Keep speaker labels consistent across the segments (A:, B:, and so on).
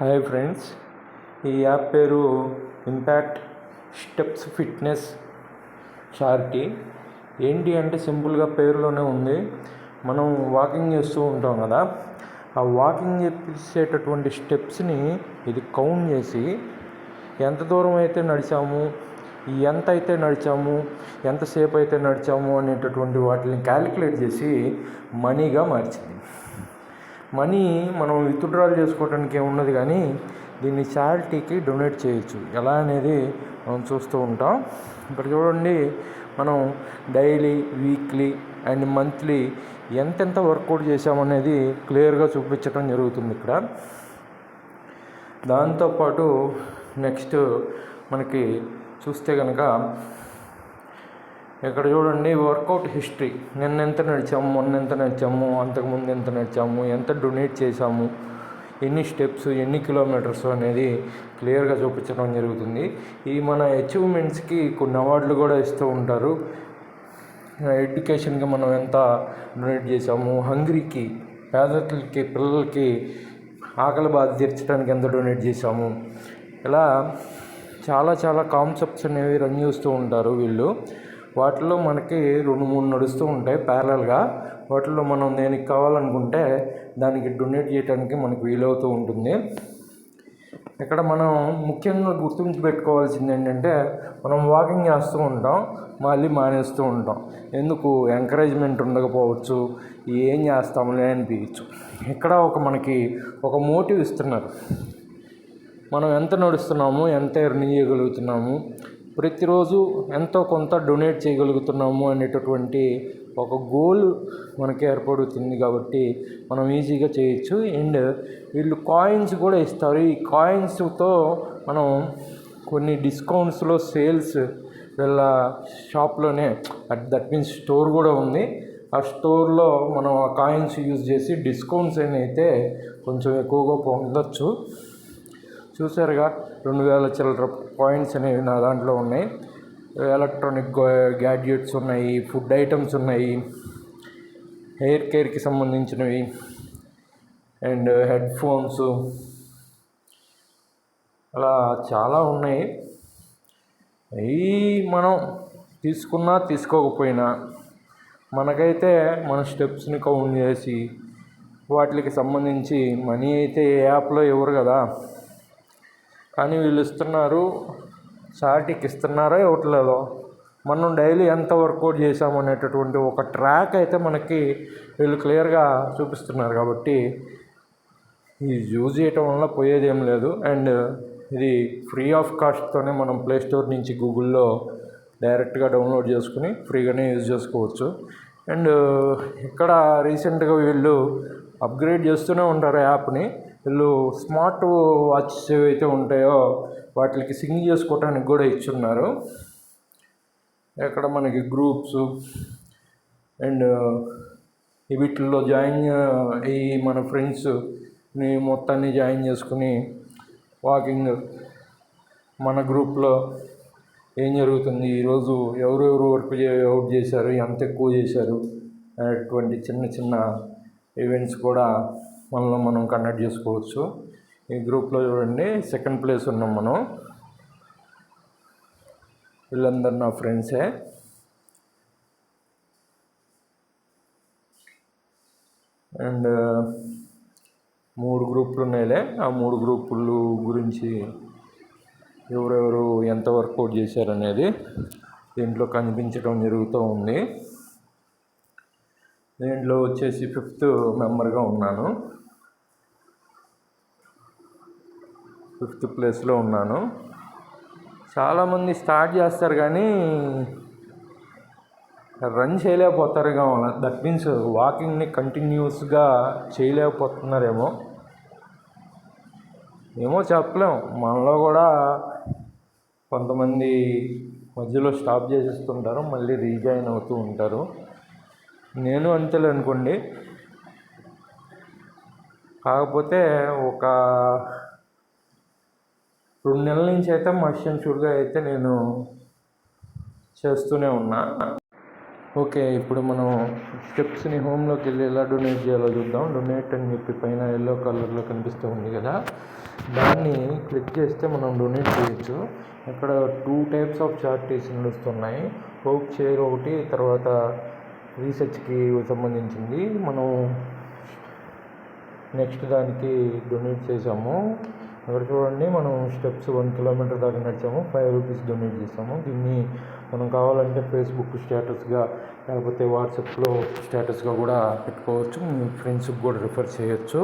A: Hi friends ఈ app పేరు impact steps fitness charity. ఏంటి అంటే సింపుల్గా పేరులోనే ఉంది. మనం వాకింగ్ చేస్తూ ఉంటాం కదా ఆ వాకింగ్ చేసేటటువంటి స్టెప్స్ని ఇది కౌంట్ చేసి ఎంత దూరం అయితే నడిచాము ఎంత అయితే నడిచాము ఎంతసేపు అయితే నడిచాము అనేటటువంటి వాటిని క్యాలిక్యులేట్ చేసి మనీగా మార్చింది. మనీ మనం విత్డ్రాల్ చేసుకోవడానికి ఉన్నది కానీ దీన్ని చారిటీకి డొనేట్ చేయొచ్చు. ఎలా అనేది మనం చూస్తూ ఉంటాం. ఇక్కడ చూడండి మనం డైలీ వీక్లీ అండ్ మంత్లీ ఎంతెంత వర్కౌట్ చేసామనేది క్లియర్గా చూపించడం జరుగుతుంది ఇక్కడ. దాంతోపాటు నెక్స్ట్ మనకి చూస్తే కనుక ఇక్కడ చూడండి వర్కౌట్ హిస్టరీ. నిన్న ఎంత నడిచాము మొన్న ఎంత నడిచాము అంతకుముందు ఎంత నడిచాము ఎంత డొనేట్ చేసాము ఎన్ని స్టెప్స్ ఎన్ని కిలోమీటర్స్ అనేది క్లియర్గా చూపించడం జరుగుతుంది. ఈ మన అచీవ్మెంట్స్కి కొన్ని అవార్డులు కూడా ఇస్తూ ఉంటారు. ఎడ్యుకేషన్కి మనం ఎంత డొనేట్ చేసాము హంగ్రీకి పేదలకి పిల్లలకి ఆకలి బాధ తీర్చడానికి ఎంత డొనేట్ చేసాము ఇలా చాలా చాలా కాన్సెప్ట్స్ అనేవి రన్ చేస్తూ ఉంటారు వీళ్ళు. వాటిలో మనకి రెండు మూడు నడుస్తూ ఉంటాయి ప్యారలల్గా. వాటిలో మనం దేనికి కావాలనుకుంటే దానికి డొనేట్ చేయడానికి మనకు వీలవుతూ ఉంటుంది. ఇక్కడ మనం ముఖ్యంగా గుర్తుంచి పెట్టుకోవాల్సింది ఏంటంటే మనం వాకింగ్ చేస్తూ ఉంటాం మళ్ళీ మానేస్తూ ఉంటాం. ఎందుకు? ఎంకరేజ్మెంట్ ఉండకపోవచ్చు ఏం చేస్తాములే అనిపించచ్చు ఇక్కడ ఒక మనకి ఒక మోటివ్ ఇస్తున్నారు. మనం ఎంత నడుస్తున్నాము ఎంత ఎర్న్ చేయగలుగుతున్నాము ప్రతిరోజు ఎంతో కొంత డొనేట్ చేయగలుగుతున్నాము అనేటటువంటి ఒక గోల్ మనకి ఏర్పడుతుంది కాబట్టి మనం ఈజీగా చేయొచ్చు. అండ్ వీళ్ళు కాయిన్స్ కూడా ఇస్తారు. ఈ కాయిన్స్తో మనం కొన్ని డిస్కౌంట్స్లో సేల్స్ వీళ్ళ షాప్లోనే దట్ మీన్స్ స్టోర్ కూడా ఉంది. ఆ స్టోర్లో మనం ఆ కాయిన్స్ యూజ్ చేసి డిస్కౌంట్స్ అయితే కొంచెం ఎక్కువగా పొందొచ్చు. చూసారుగా రెండు వేల చిల్లర పాయింట్స్ అనేవి నా దాంట్లో ఉన్నాయి. ఎలక్ట్రానిక్ గ్యాడ్జెట్స్ ఉన్నాయి ఫుడ్ ఐటమ్స్ ఉన్నాయి హెయిర్ కేర్కి సంబంధించినవి అండ్ హెడ్ ఫోన్స్ అలా చాలా ఉన్నాయి. అవి మనం తీసుకున్నా తీసుకోకపోయినా మనకైతే మన స్టెప్స్ని కౌంట్ చేసి వాటికి సంబంధించి మనీ అయితే ఏ యాప్లో ఇవ్వరు కదా? కానీ వీళ్ళు ఇస్తున్నారు సాటికి ఇస్తున్నారో ఇవ్వట్లేదో. మనం డైలీ ఎంత వర్కౌట్ చేసాము అనేటటువంటి ఒక ట్రాక్ అయితే మనకి వీళ్ళు క్లియర్గా చూపిస్తున్నారు కాబట్టి ఇది యూజ్ చేయటం వల్ల పోయేది ఏం లేదు. అండ్ ఇది ఫ్రీ ఆఫ్ కాస్ట్తోనే మనం ప్లే స్టోర్ నుంచి గూగుల్లో డైరెక్ట్గా డౌన్లోడ్ చేసుకుని ఫ్రీగానే యూజ్ చేసుకోవచ్చు. అండ్ ఇక్కడ రీసెంట్గా వీళ్ళు అప్గ్రేడ్ చేస్తూనే ఉంటారు యాప్ని. వీళ్ళు స్మార్ట్ వాచెస్ ఏవైతే ఉంటాయో వాటికి సింగ్ చేసుకోవటానికి కూడా ఇచ్చున్నారు. ఇక్కడ మనకి గ్రూప్స్ అండ్ వీటిల్లో జాయిన్ అయ్యి మన ఫ్రెండ్స్ని మొత్తాన్ని జాయిన్ చేసుకుని వాకింగ్ మన గ్రూప్లో ఏం జరుగుతుంది? ఈరోజు ఎవరెవరు వర్క్ అవుట్ చేశారు? ఎంత ఎక్కువ చేశారు? అటువంటి చిన్న చిన్న ఈవెంట్స్ కూడా మనలో మనం కండక్ట్ చేసుకోవచ్చు. ఈ గ్రూప్లో చూడండి సెకండ్ ప్లేస్ ఉన్నాం మనం. వీళ్ళందరూ నా ఫ్రెండ్సే అండ్ మూడు గ్రూపులు ఉన్నాయిలే. ఆ మూడు గ్రూపులు గురించి ఎవరెవరు ఎంత వర్కౌట్ చేశారనేది దీంట్లో కనిపించడం జరుగుతూ ఉంది. దీంట్లో వచ్చేసి ఫిఫ్త్ మెంబర్గా ఉన్నాను. ఫిఫ్త్ ప్లేస్లో ఉన్నాను. చాలామంది స్టార్ట్ చేస్తారు కానీ రన్ చేయలేకపోతారు కావాలి దట్ మీన్స్ వాకింగ్ని కంటిన్యూస్గా చేయలేకపోతున్నారేమో. ఏమో చెప్పలేం. మనలో కూడా కొంతమంది మధ్యలో స్టాప్ చేసేస్తుంటారు మళ్ళీ రీజాయిన్ అవుతూ ఉంటారు. నేను అంతేలే అనుకోండి. కాకపోతే ఒక రెండు నెలల నుంచి అయితే మషన్ షూడ్గా అయితే నేను చేస్తూనే ఉన్నా. ఓకే ఇప్పుడు మనం స్టెప్స్ని హోమ్లోకి వెళ్ళి ఎలా డొనేట్ చేయాలో చూద్దాం. డొనేట్ అని చెప్పి పైన ఎల్లో కలర్లో కనిపిస్తూ ఉంది కదా. దాన్ని క్లిక్ చేస్తే మనం డొనేట్ చేయొచ్చు. ఇక్కడ టూ టైప్స్ ఆఫ్ చార్టీస్ నడుస్తున్నాయి. హోప్ షేర్ ఒకటి తర్వాత రీసెర్చ్కి సంబంధించింది. మనం నెక్స్ట్ దానికి డొనేట్ చేసాము అక్కడ చూడండి మనం స్టెప్స్ వన్ కిలోమీటర్ దాకా నడిచాము. ఫైవ్ రూపీస్ డొనేట్ చేసాము. దీన్ని మనం కావాలంటే ఫేస్బుక్ స్టేటస్గా లేకపోతే వాట్సాప్లో స్టేటస్గా కూడా పెట్టుకోవచ్చు. మీ ఫ్రెండ్స్కి కూడా రిఫర్ చేయొచ్చు.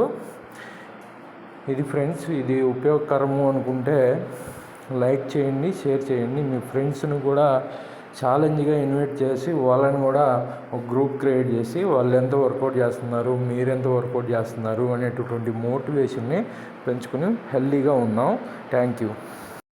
A: ఇది ఫ్రెండ్స్ ఇది ఉపయోగకరము అనుకుంటే లైక్ చేయండి షేర్ చేయండి. మీ ఫ్రెండ్స్ని కూడా ఛాలెంజ్గా ఇన్వైట్ చేసి వాళ్ళని కూడా ఒక గ్రూప్ క్రియేట్ చేసి వాళ్ళు ఎంత వర్కౌట్ చేస్తున్నారు మీరు ఎంత వర్కౌట్ చేస్తున్నారు అనేటటువంటి మోటివేషన్ని పెంచుకుని హెల్దీగా ఉన్నాం. Thank you.